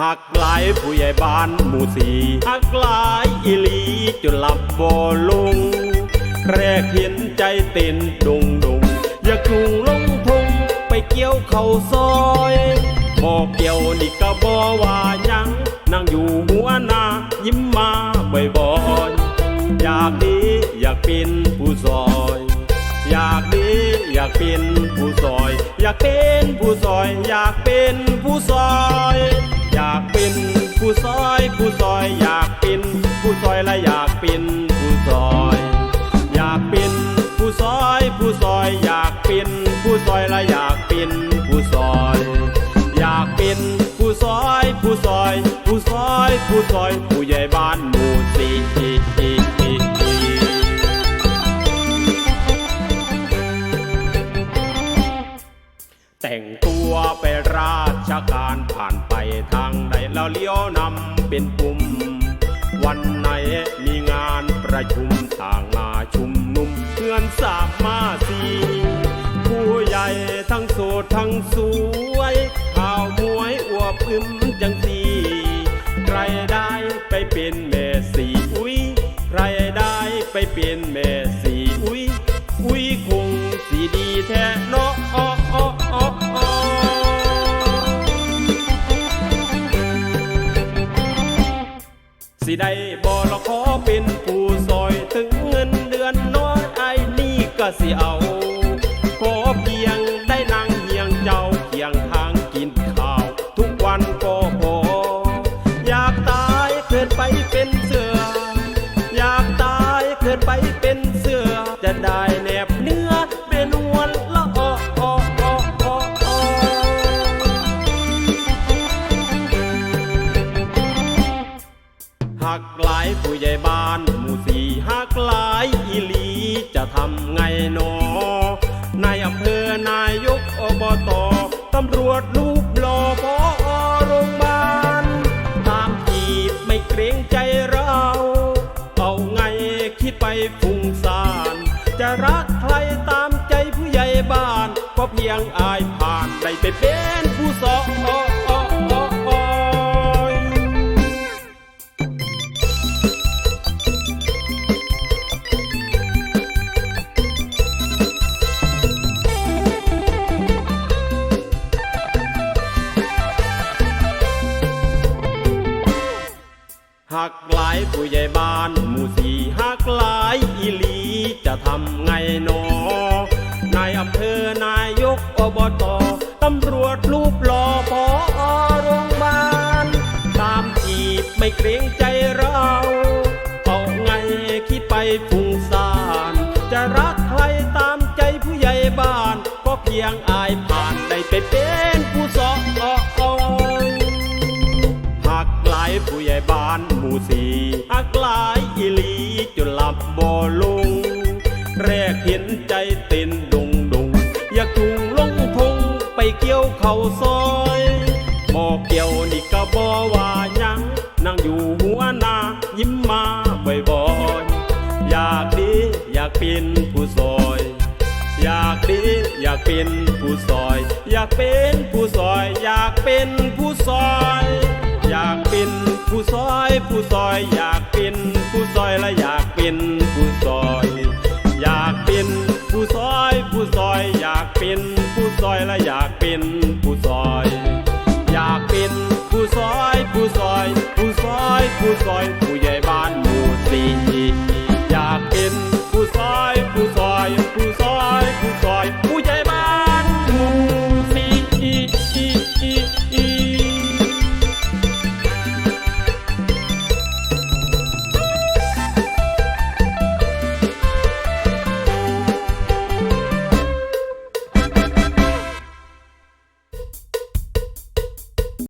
หักหลายผู้ใหญ่บ้านหมู่สี่หักหลายอีลีจนหลับบ่ลง แรกเห็นใจเต้นดุงดุงอยากจุงลงทงไปเกี่ยวเขาซอยบอเกี่ยวนี่ก็บ่ว่ายังนั่งอยู่หัวหน้ายิ้มมาบ่อยๆอยากดีอยากเป็นผู้ซอย อยากดีอยากเป็นผู้ซอย อยากเป็นผู้ซอย อยากเป็นผู้ซอย ป็นผู้ซอยผู้ซอยอยากปินผู้ซอยและอยากปินผู้ซอย อยากปินผู้ซอย ผู้ซอยอยากปินผู้ซอยและอยากปินผู้ซอย อยากปินผู้ซอย ผู้ซอย ผู้ซอย ผู้ซอย นำเป็นกลุ่ม วันไหนมีงานประชุมต่างมาชุมนุมเพื่อนสามมาสีผู้ใหญ่ทั้งโสดทั้งสวยข่าวมวยอวบอึมจังสีใครได้ไปเป็นแม่สีอุ้ยใครได้ไปเป็นแม่สีอุ้ยอุ้ยคงสีดีแท้เนาะ ได้บอละขอเป็นผู้ซอยถึงเงินเดือนน้อยไอ้นี่ก็สิเอา ขอเพียงได้นั่งเฮียงเจ้าเคียงทางกินข้าว ทุกวันก็พออยากตายเกิดไปเป็นเส ใครตามใจผู้ใหญ่บ้าน ก็เพียงอายผ่านได้ไปเป็นผู้สองอ้ออ้ออ้ออ้อหักหลายผู้ใหญ่บ้านหมู่สี่หักหลายอีหลีจะทำไง เกรงใจเราเอาไงคิดไปฟุ้งซ่าน จะรักใครตามใจผู้ใหญ่บ้าน ก็เพียงอายผ่านได้ไปเป็นผู้สองอ้ออ้อยหักหลายผู้ใหญ่บ้านหมู่สีหักหลายอีลีจนหลับบ่ลง แรกเห็นใจเต้นดงดงอยากจุงลงทงไปเกี่ยวเข่าซอยบอกเกี่ยวนี่ก็บ่ว อยู่หัวหน้ายิ้มมาบ่อยๆ อยากดีอยากเป็นผู้ซอย อยากดีอยากเป็นผู้ซอย อยากเป็นผู้ซอย อยากเป็นผู้ซอย อยากเป็นผู้ซอย ผู้ซอย อยากเป็นผู้ซอยและอยากเป็นผู้ซอย อยากเป็นผู้ซอย ผู้ซอย อยากเป็นผู้ซอยและอยากเป็นผู้ซอย อยากเป็นผู้ซอย ผู้ซอย 不在乎ซ